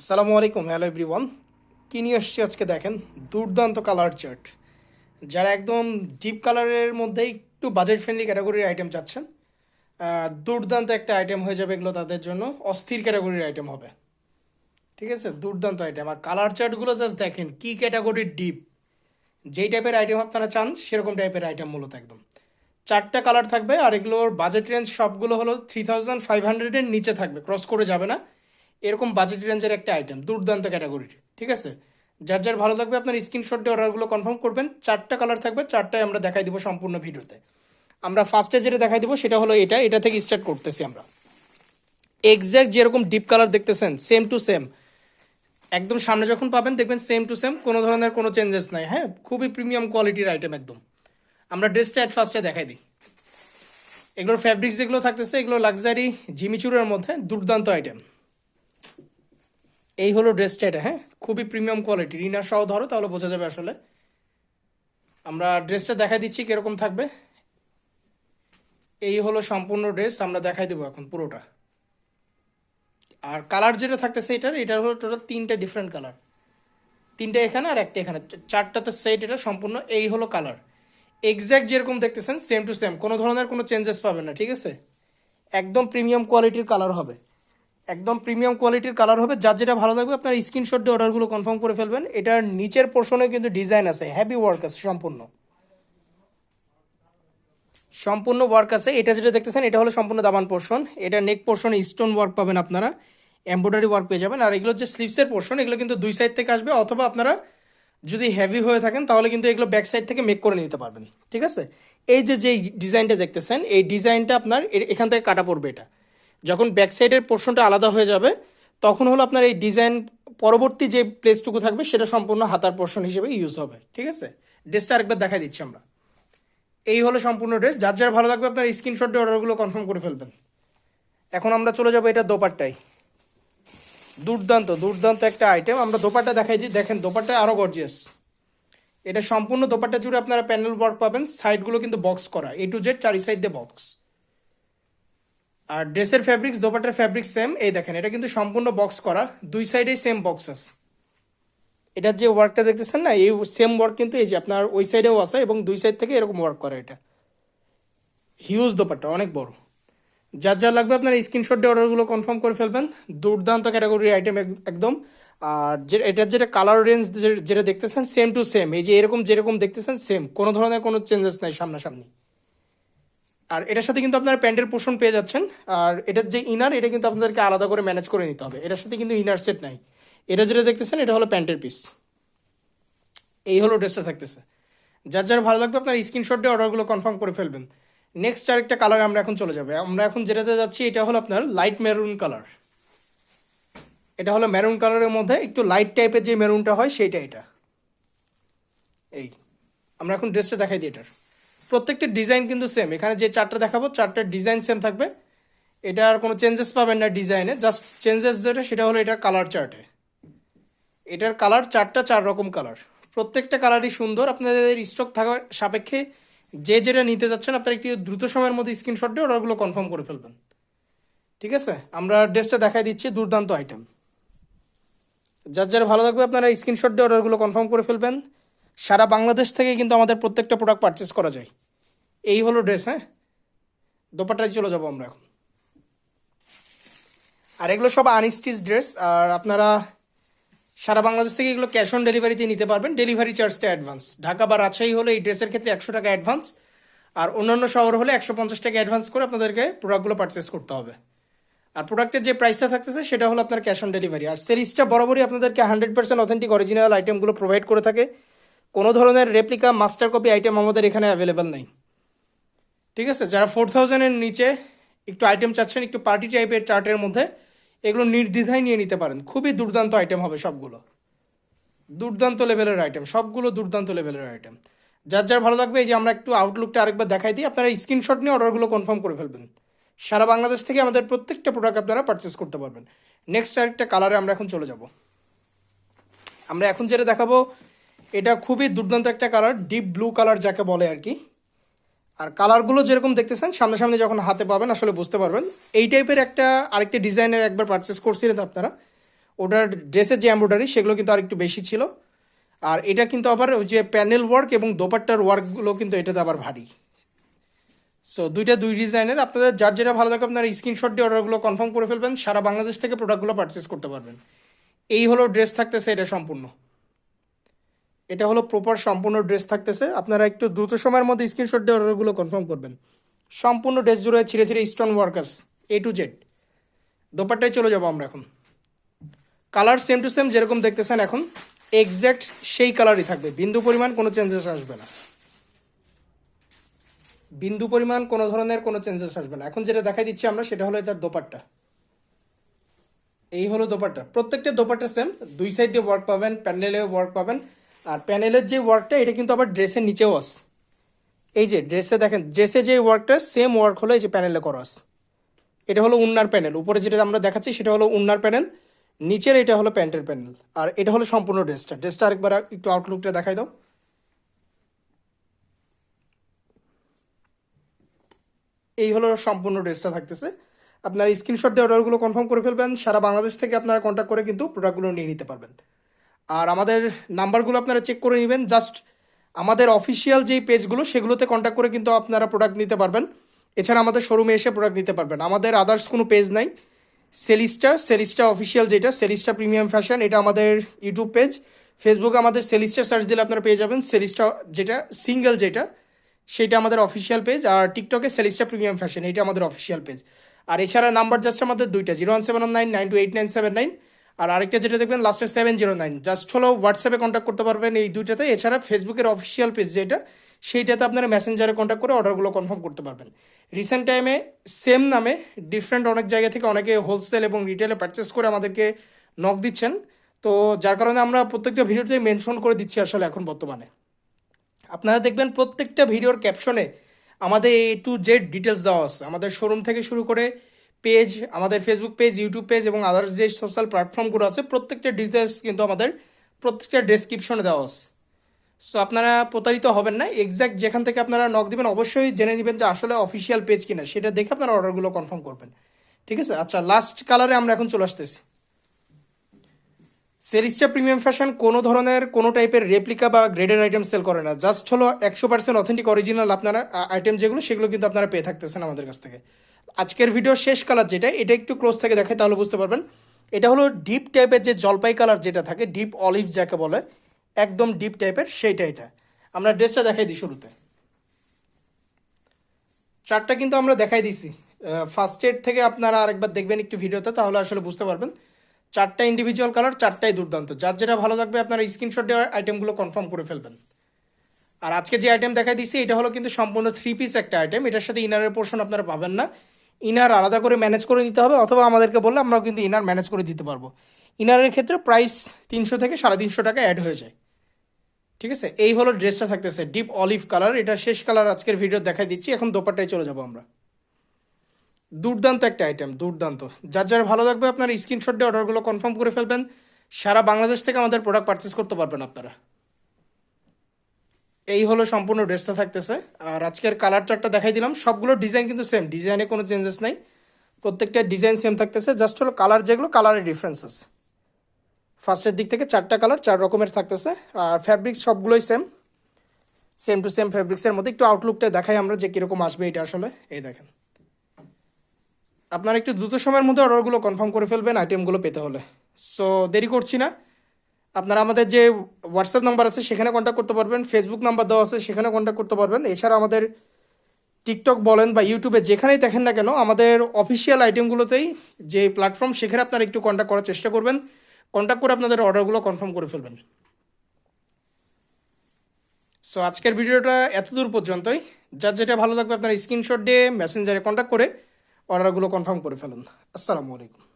আসসালামু আলাইকুম hello everyone কী নিয়ে এসছি আজকে দেখেন? দুর্দান্ত কালার চার্ট যারা একদম ডিপ কালারের মধ্যে একটু বাজেট ফ্রেন্ডলি ক্যাটাগরির আইটেম চাচ্ছেন দুর্দান্ত একটা আইটেম হয়ে যাবে এগুলো তাদের জন্য। অস্থির ক্যাটাগরির আইটেম হবে। ঠিক আছে? দুর্দান্ত আইটেম আর কালার চার্টগুলো জাস্ট দেখেন, কী ক্যাটাগরির ডিপ যেই টাইপের আইটেম আপনারা চান, সেরকম টাইপের আইটেম মূলত একদম। চারটা কালার থাকবে, আর এগুলোর বাজেট রেঞ্জ সবগুলো হলো থ্রি থাউজেন্ড ফাইভ হান্ড্রেডের নিচে থাকবে। ক্রস করে যাবে না। এরকম বাজেট রেঞ্জের একটা আইটেম দুর্দান্ত ক্যাটাগরির ঠিক আছে? যার যার ভালো লাগবে আপনার স্ক্রিনশট দিয়ে অর্ডারগুলো কনফার্ম করবেন। চারটা কালার থাকবে চারটায় আমরা দেখাই দিব সম্পূর্ণ ভিডিওতে। আমরা ফার্স্টে যেটা দেখাই দিব সেটা হলো এটা এটা থেকে স্টার্ট করতেছি আমরা। এক্স্যাক্ট যেরকম ডিপ কালার দেখতেছেন সেম টু সেম একদম সামনে যখন পাবেন দেখবেন সেম টু সেম কোনো ধরনের কোনো চেঞ্জেস নাই হ্যাঁ? খুবই প্রিমিয়াম কোয়ালিটির আইটেম একদম। আমরা ড্রেসটা অ্যাট ফার্স্টে দেখাই দিই। এগুলোর ফ্যাব্রিক্স যেগুলো থাকতেছে, এগুলো লাক্সারি জিমিচুরের মধ্যে দুর্দান্ত আইটেম এই হলো ড্রেসটা এটা হ্যাঁ? খুবই প্রিমিয়াম কোয়ালিটি ইনার সহ ধরো, তাহলে বোঝা যাবে আসলে। আমরা ড্রেসটা দেখাই দিচ্ছি কীরকম থাকবে। এই হলো সম্পূর্ণ ড্রেস আমরা দেখাই দেবো এখন পুরোটা। আর কালার যেটা থাকতেছে এটার এটা হলো টোটাল তিনটা ডিফারেন্ট কালার তিনটা এখানে আর একটা এখানে। চারটাতে সেট এটা সম্পূর্ণ এই হলো কালার এক্স্যাক্ট যেরকম দেখতেছেন সেম টু সেম কোনো ধরনের কোনো চেঞ্জেস পাবেন না, ঠিক আছে? একদম প্রিমিয়াম কোয়ালিটির কালার হবে। একদম প্রিমিয়াম কোয়ালিটির কালার হবে, যার যেটা ভালো লাগবে, আপনার স্ক্রিনশট দিয়ে অর্ডারগুলো কনফার্ম করে ফেলবেন। এটার নিচের পোর্শনে কিন্তু ডিজাইন আছে হ্যাভি ওয়ার্ক আছে, সম্পূর্ণ। সম্পূর্ণ ওয়ার্ক আছে। এটা যেটা দেখতেছেন, এটা হলো সম্পূর্ণ দামান পোর্শন এটা নেক পোর্শনে স্টোন ওয়ার্ক পাবেন আপনারা। এমব্রয়ডারি ওয়ার্ক পেয়ে যাবেন। আর এগুলো যে স্লিভসের পোর্শন এগুলো কিন্তু দুই সাইড থেকে আসবে, অথবা আপনারা যদি হেভি হয়ে থাকেন, তাহলে কিন্তু এগুলো ব্যাক সাইড থেকে মেক করে নিতে পারবেন। ঠিক আছে? এই যে যে ডিজাইনটা দেখতেছেন, এই ডিজাইনটা আপনার এখান থেকে কাটা পড়বে এটা। যখন ব্যাক সাইডের পোর্শনটা আলাদা হয়ে যাবে, তখন হলো আপনার এই ডিজাইন পরবর্তী যে প্লেসটুকু থাকবে, সেটা সম্পূর্ণ হাতার পোর্শন হিসেবে ইউজ হবে, ঠিক আছে? ড্রেসটা আরেকবার দেখাই দিচ্ছি আমরা। এই হলো সম্পূর্ণ ড্রেস যার যার ভালো লাগবে আপনার স্ক্রিনশট অর্ডারগুলো কনফার্ম করে ফেলবেন। এখন আমরা চলে যাব এটা দোপাট্টায়। দুর্দান্ত দুর্দান্ত একটা আইটেম আমরা দোপাট্টা দেখাই দিই দেখেন, দোপাট্টা আরও গর্জিয়াস এটা সম্পূর্ণ দোপাট্টা জুড়ে আপনারা প্যানেল ওয়ার্ক পাবেন সাইডগুলো কিন্তু বক্স করা এ টু জেড চারি সাইড দিয়ে বক্স আর ড্রেসের ফ্যাব্রিক্স দোপাট্টার ফ্যাব্রিক্স সেম এই দেখেন, এটা কিন্তু সম্পূর্ণ বক্স করা, দুই সাইডেই সেম বক্স আছে এটার যে ওয়ার্কটা দেখতেছেন না, এই সেম ওয়ার্ক কিন্তু এই যে আপনার ওই সাইডেও আছে এবং দুই সাইড থেকে এরকম ওয়ার্ক করা এটা। হিউজ দোপাট্টা, অনেক বড়। যার যা লাগবে আপনার স্ক্রিনশট দিয়ে অর্ডারগুলো কনফার্ম করে ফেলবেন। দুর্দান্ত ক্যাটাগরির আইটেম একদম। আর যে, এটার যেটা কালার রেঞ্জ যেটা দেখতেছেন সেম টু সেম এই যে এরকম যেরকম দেখতেছেন সেম কোনো ধরনের কোনো চেঞ্জেস নাই সামনাসামনি। আর এটার সাথে কিন্তু আপনারা প্যান্টের পোষণ পেয়ে যাচ্ছেন। আর এটার যে ইনার এটা কিন্তু আপনাদেরকে আলাদা করে ম্যানেজ করে নিতে হবে। এটার সাথে কিন্তু ইনার সেট নাই। এটা যেটা দেখতেছেন, এটা হলো প্যান্টের পিস এই হলো ড্রেসটা থাকতেছে। যার যার ভালো লাগবে আপনার স্ক্রিনশট দিয়ে অর্ডারগুলো কনফার্ম করে ফেলবেন। নেক্সট আরেকটা কালার আমরা এখন চলে যাবে। আমরা এখন যেটাতে যাচ্ছি, এটা হলো আপনার লাইট মেরুন কালার এটা হলো মেরুন কালারের মধ্যে একটু লাইট টাইপের যে মেরুনটা হয়, সেইটা এটা। এই। আমরা এখন ড্রেসটা দেখাই দিই এটার। প্রত্যেকটা ডিজাইন কিন্তু সেম এখানে যে চারটা দেখাবো চারটার ডিজাইন সেম থাকবে। এটার কোনো চেঞ্জেস পাবেন না ডিজাইনে জাস্ট চেঞ্জেস যেটা, সেটা হলো এটার কালার চার্টে এটার কালার চারটা চার রকম কালার প্রত্যেকটা কালারই সুন্দর। আপনাদের স্টক থাকা সাপেক্ষে যে যেটা নিতে যাচ্ছেন, আপনারা একটি দ্রুত সময়ের মধ্যে স্ক্রিনশট দিয়ে অর্ডারগুলো কনফার্ম করে ফেলবেন। ঠিক আছে? আমরা ড্রেসটা দেখাই দিচ্ছি, দুর্দান্ত আইটেম যার যার ভালো লাগবে, আপনারা স্ক্রিনশট দিয়ে অর্ডারগুলো কনফার্ম করে ফেলবেন। সারা বাংলাদেশ থেকে কিন্তু আমাদের প্রত্যেকটা প্রোডাক্ট পারচেস করা যায়। এই হলো ড্রেস হ্যাঁ? দোপাটায় চলে যাব আমরা এখন। আর এগুলো সব আনস্টিচ ড্রেস আর আপনারা সারা বাংলাদেশ থেকে এগুলো ক্যাশ অন ডেলিভারিতে নিতে পারবেন। ডেলিভারি চার্জটা অ্যাডভান্স ঢাকা বা রাজশাহী হলে এই ড্রেসের ক্ষেত্রে একশো টাকা অ্যাডভান্স আর অন্যান্য শহর হলে একশো পঞ্চাশ টাকা অ্যাডভান্স করে আপনাদেরকে প্রোডাক্টগুলো পারচেস করতে হবে। আর প্রোডাক্টের যে প্রাইসটা থাকতেছে, সেটা হলো আপনার ক্যাশ অন ডেলিভারি আর সিরিজটা বরাবরই আপনাদেরকে হান্ড্রেড পার্সেন্ট অথেন্টিক অরিজিনাল আইটেমগুলো প্রোভাইড করে থাকে। কোনো ধরনের রেপ্লিকা মাস্টার কপি আইটেম আমাদের এখানে অ্যাভেলেবেল নেই। ঠিক আছে? যারা ফোর থাউজেন্ডের নিচে একটু আইটেম চাচ্ছেন, একটু পার্টি টাইপের চার্টের মধ্যে, এগুলো নির্দ্বিধায় নিয়ে নিতে পারেন। খুবই দুর্দান্ত আইটেম হবে সবগুলো। দুর্দান্ত লেভেলের আইটেম সবগুলো দুর্দান্ত লেভেলের আইটেম যার যার ভালো লাগবে, এই যে আমরা একটু আউটলুকটা আরেকবার দেখাই দিই, আপনারা স্ক্রিনশট নিয়ে অর্ডারগুলো কনফার্ম করে ফেলবেন। সারা বাংলাদেশ থেকে আমাদের প্রত্যেকটা প্রোডাক্ট আপনারা পারচেস করতে পারবেন। নেক্সট আরেকটা কালারে আমরা এখন চলে যাব। আমরা এখন যেটা দেখাবো এটা খুবই দুর্দান্ত একটা কালার ডিপ ব্লু কালার যাকে বলে আর কি। আর কালারগুলো যেরকম দেখতেছেন, সামনাসামনি যখন হাতে পাবেন, আসলে বুঝতে পারবেন। এই টাইপের একটা আরেকটা ডিজাইনের একবার পারচেস করছিলেন আপনারা। ওটার ড্রেসের যে এমব্রয়ডারি সেগুলো কিন্তু আরেকটু বেশি ছিল। আর এটা কিন্তু আবার ওই যে প্যানেল ওয়ার্ক এবং দোপাট্টার ওয়ার্কগুলো কিন্তু এটাতে আবার ভারী। সো দুইটা দুই ডিজাইনের আপনাদের যার যেটা ভালো থাকে আপনারা স্ক্রিনশট দিয়ে অর্ডারগুলো কনফার্ম করে ফেলবেন, সারা বাংলাদেশ থেকে প্রোডাক্টগুলো পারচেস করতে পারবেন। এই হলো ড্রেস থাকতেছে, এটা সম্পূর্ণ। এটা হলো প্রপার সম্পূর্ণ ড্রেস থাকতেছে। আপনারা একটু দ্রুত সময়ের মধ্যে স্ক্রিনশট দিয়ে অর্ডারগুলো কনফার্ম করবেন। সম্পূর্ণ ড্রেস জুড়ে ছিঁড়ে ছিঁড়ে stone workers A to Z দোপাট্টায় চলে যাব আমরা এখন। কালার সেম টু সেম যেরকম দেখতেছেন এখন এক্স্যাক্ট সেই কালারই থাকবে। বিন্দু পরিমাণ কোনো চেঞ্জেস আসবে না। বিন্দু পরিমাণ কোনো ধরনের কোনো চেঞ্জেস আসবে না। এখন যেটা দেখাই দিচ্ছি আমরা, সেটা হলো এটার দোপাট্টা। এই হলো দোপাট্টা। প্রত্যেকটা দোপাট্টা সেম দুই সাইড দিয়ে ওয়ার্ক পাবেন প্যানেলেও ওয়ার্ক পাবেন। আর প্যানেলের যে ওয়ার্কটা এটা কিন্তু আবার ড্রেসের নিচেও আস এই যে ড্রেসে দেখেন ড্রেসে যে ওয়ার্কটা সেম ওয়ার্ক হলো এই যে প্যানেলে করা আস এটা হলো উন্নার প্যানেল। উপরে যেটা আমরা দেখাচ্ছি, সেটা হলো উন্নার প্যানেল। নিচের এটা হলো প্যান্টের প্যানেল। আর এটা হলো সম্পূর্ণ ড্রেসটা ড্রেসটা আরেকবার একটু আউটলুকটা দেখাই দাও। এই হলো সম্পূর্ণ ড্রেসটা থাকতেছে। আপনার স্ক্রিনশট দিয়ে অর্ডারগুলো কনফার্ম করে ফেলবেন। সারা বাংলাদেশ থেকে আপনারা কন্ট্যাক্ট করে কিন্তু প্রোডাক্টগুলো নিয়ে নিতে পারবেন। আর আমাদের নাম্বারগুলো আপনারা চেক করে নেবেন। জাস্ট আমাদের অফিসিয়াল যেই পেজগুলো সেগুলোতে কন্ট্যাক্ট করে কিন্তু আপনারা প্রোডাক্ট নিতে পারবেন। এছাড়া আমাদের শোরুমে এসে প্রোডাক্ট নিতে পারবেন। আমাদের আদার্স কোনো পেজ নাই। সেলিস্টা সেলিস্টা অফিসিয়াল যেটা সেলিস্টা প্রিমিয়াম ফ্যাশন এটা আমাদের ইউটিউব পেজ ফেসবুকে আমাদের সেলিস্টা সার্চ দিলে আপনারা পেয়ে যাবেন। সেলিস্টা যেটা সিঙ্গেল যেটা, সেটা আমাদের অফিসিয়াল পেজ আর টিকটকে সেলিস্টা প্রিমিয়াম ফ্যাশন এটা আমাদের অফিসিয়াল পেজ আর এছাড়া নাম্বার জাস্ট আমাদের দুইটা zero one seven nine nine two eight nine seven nine আর আরেকটা যেটা দেখবেন লাস্টে সেভেন জিরো নাইন জাস্ট হলো হোয়াটসঅ্যাপে কন্ট্যাক্ট করতে পারবেন এই দুইটাতে। এছাড়া ফেসবুকের অফিসিয়াল পেজ যেটা, সেইটাতে আপনারা মেসেঞ্জারে কন্ট্যাক্ট করে অর্ডারগুলো কনফার্ম করতে পারবেন। রিসেন্ট টাইমে সেম নামে ডিফারেন্ট অনেক জায়গা থেকে অনেকে হোলসেল এবং রিটেলে পারচেস করে আমাদেরকে নক দিচ্ছেন। তো যার কারণে আমরা প্রত্যেকটা ভিডিওতে মেনশন করে দিচ্ছি আসলে এখন বর্তমানে। আপনারা দেখবেন প্রত্যেকটা ভিডিওর ক্যাপশনে আমাদের এ টু জেড ডিটেলস দেওয়া আছে। আমাদের শোরুম থেকে শুরু করে পেজ আমাদের ফেসবুক পেজ ইউটিউব পেজ এবং আদার্স যে সোশ্যাল প্ল্যাটফর্মগুলো আছে, প্রত্যেকটা ডিটেলস কিন্তু আমাদের প্রত্যেকটা ডেসক্রিপশনে দেওয়া আছে। সো আপনারা প্রতারিত হবেন না। এক্স্যাক্ট যেখান থেকে আপনারা নক দিবেন, অবশ্যই জেনে নেবেন যে আসলে অফিসিয়াল পেজ কিনা। সেটা দেখে আপনারা অর্ডারগুলো কনফার্ম করবেন। ঠিক আছে? আচ্ছা লাস্ট কালারে আমরা এখন চলে আসতেছি। সেরিস্টা প্রিমিয়াম ফ্যাশন কোনো ধরনের কোনো টাইপের রেপ্লিকা বা গ্রেডেড আইটেম সেল করে না। জাস্ট হলো একশো পার্সেন্ট অথেন্টিক অরিজিনাল আপনারা আইটেম যেগুলো, সেগুলো কিন্তু আপনারা পেয়ে থাকতেছেন আমাদের কাছ থেকে। আজকের ভিডিও শেষ কালার যেটা, এটা একটু ক্লোজ থেকে দেখাই, তাহলে বুঝতে পারবেন। এটা হলো ডিপ টাইপের যে জলপাই কালার যেটা থাকে ডিপ অলিভ যাকে বলে, একদম ডিপ টাইপের সেইটা এটা। আমরা ড্রেসটা দেখাই দিই শুরুতে। চারটা কিন্তু আমরা দেখাই দিছি ফার্স্ট এড থেকে আপনারা আরেকবার দেখবেন একটু ভিডিওতে তাহলে আসলে বুঝতে পারবেন। চারটা ইন্ডিভিজুয়াল কালার চারটাই দুর্দান্ত। যার যেটা ভালো লাগবে, আপনারা স্ক্রিনশট দেওয়ার আইটেমগুলো কনফার্ম করে ফেলবেন। আর আজকে যে আইটেম দেখাই দিচ্ছি এটা হলো কিন্তু সম্পূর্ণ থ্রি পিস একটা আইটেম এটার সাথে ইনারের পোর্শন আপনারা পাবেন না। ইনার আলাদা করে ম্যানেজ করে নিতে হবে, অথবা আমাদেরকে বললে আমরাও কিন্তু ইনার ম্যানেজ করে দিতে পারব। ইনারের ক্ষেত্রে প্রাইস তিনশো থেকে সাড়ে তিনশো টাকা অ্যাড হয়ে যায়। ঠিক আছে? এই হলো ড্রেসটা থাকতেছে ডিপ অলিভ কালার এটা শেষ কালার আজকের ভিডিও দেখাই দিচ্ছি, এখন দোপাট্টায় চলে যাব আমরা। দুর্দান্ত একটা আইটেম দুর্দান্ত। যার যার ভালো লাগবে আপনার স্ক্রিনশট দিয়ে অর্ডারগুলো কনফার্ম করে ফেলবেন, সারা বাংলাদেশ থেকে আমাদের প্রোডাক্ট পারচেস করতে পারবেন আপনারা। এই হলো সম্পূর্ণ ড্রেসটা থাকতেছে। আর আজকের কালার চারটা দেখাই দিলাম। সবগুলো ডিজাইন কিন্তু সেম ডিজাইনে কোনো চেঞ্জেস নাই। প্রত্যেকটা ডিজাইন সেম থাকতেছে। জাস্ট হলো কালার যেগুলো কালারের ডিফারেন্সেস ফার্স্টের দিক থেকে চারটা কালার চার রকমের থাকতেছে। আর ফ্যাব্রিক্স সবগুলোই সেম সেম টু সেম ফ্যাব্রিক্সের মধ্যে একটু আউটলুকটা দেখাই আমরা যে কীরকম আসবে এটা আসলে। এই দেখেন। আপনারা একটু দ্রুত সময়ের মধ্যে অর্ডারগুলো কনফার্ম করে ফেলবেন আইটেমগুলো পেতে হলে। সো দেরি করছি না। আপনারা আমাদের যে হোয়াটসঅ্যাপ নাম্বার আছে, সেখানে কন্ট্যাক্ট করতে পারবেন ফেসবুক নাম্বার দেওয়া আছে, সেখানে কন্ট্যাক্ট করতে পারবেন। এছাড়া আমাদের টিকটক বলেন বা ইউটিউবে যেখানেই দেখেন না কেন, আমাদের অফিসিয়াল আইটেমগুলোতেই যে প্ল্যাটফর্ম সেখানে আপনারা একটু কন্ট্যাক্ট করার চেষ্টা করবেন। কন্ট্যাক্ট করে আপনাদের অর্ডারগুলো কনফার্ম করে ফেলবেন। সো আজকের ভিডিওটা এতদূর পর্যন্তই। যার যেটা ভালো লাগবে আপনার স্ক্রিনশট দিয়ে মেসেঞ্জারে কন্ট্যাক্ট করে অর্ডারগুলো কনফার্ম করে ফেলুন। আসসালামু আলাইকুম।